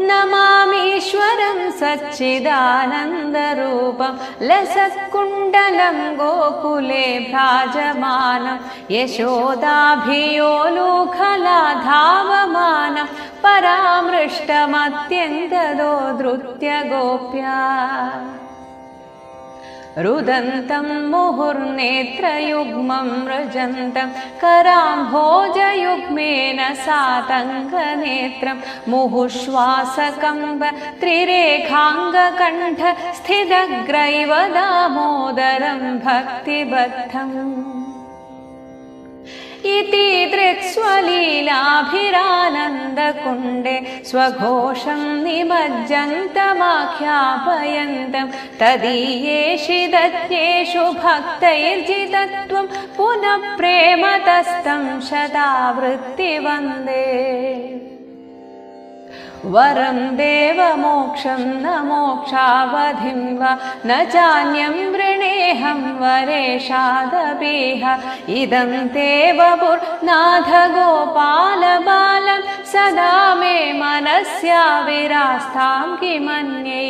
नमामीश्वरं सच्चिदानन्दरूपं लसत्कुण्डलं गोकुले भ्राजमानं यशोदाभियोलूखला धावमानं परामृष्टमत्यन्तदो धृत्य गोप्या रुदन्तं मुहुर्नेत्रयुग्मं मृजन्तं कराम्भोजयुग्मेन सातङ्गनेत्रं मुहुश्वासकम्ब त्रिरेखाङ्गकण्ठ स्थितग्रैव दामोदरं भक्तिबद्धम् इति दृक्स्वलीलाभिरानन्दकुण्डे स्वघोषं निमज्जन्तमाख्यापयन्तं तदीयेषु भक्तैर्जितत्वं पुनः प्रेमतस्तं शतावृत्तिवन्दे वरं देवमोक्षं न मोक्षावधिं वा न चान्यं वृणेऽहं वरेशादपीह इदं ते वपुर्नाथ गोपालबालं सदा मे मनस्या विरास्तां किमन्ये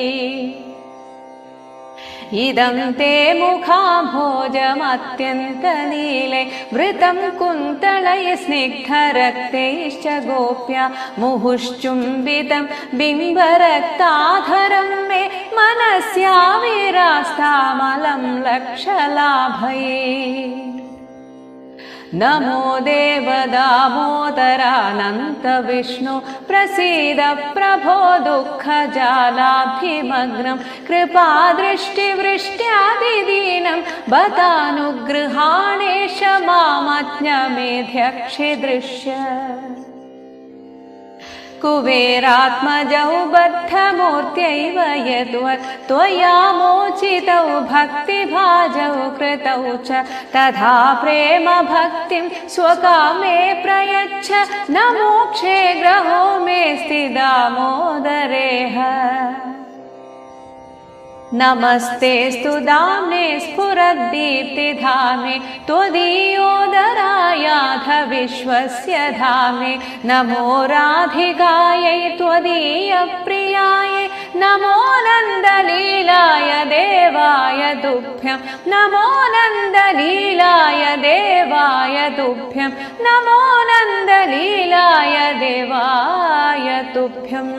ഇതം തേ മുഖാഭോജമത്യന്തനീലെ വൃതം കുന്തളയ സ്നിഗ്ധരക്തൈശ്ച ഗോപ്യ മുഹുശ്ചുംബിതം ബിംബരക്താധരം മേ മനസ്യാവിരാസ്താമലം ലക്ഷലാഭയേ. नमो देवदामोदरानन्तविष्णु प्रसीद प्रभो दुःखजालाभिमग्नं कृपादृष्टिवृष्ट्यादिदीनं बतानुगृहाणेश मामज्ञमेध्यक्षिदृश्य। कुबेरात्मजौ बद्धमूर्त्यैव यद्वत् त्वया मोचितौ भक्तिभाजौ कृतौ च। तथा प्रेमभक्तिं स्वकामे प्रयच्छ। न मोक्षे ग्रहो मे स्थिदामोदरेह। नमस्ते स्तु दाम्ने स्फुरद्दीप्तिधामे। त्वदीयोदरायाथ विश्वस्य धामे। नमो राधिकायै त्वदीयप्रियायै। नमो नन्दलीलाय देवाय तुभ्यं नमो नन्दलीलाय देवाय तुभ्यं नमो नन्दलीलाय देवाय तुभ्यम्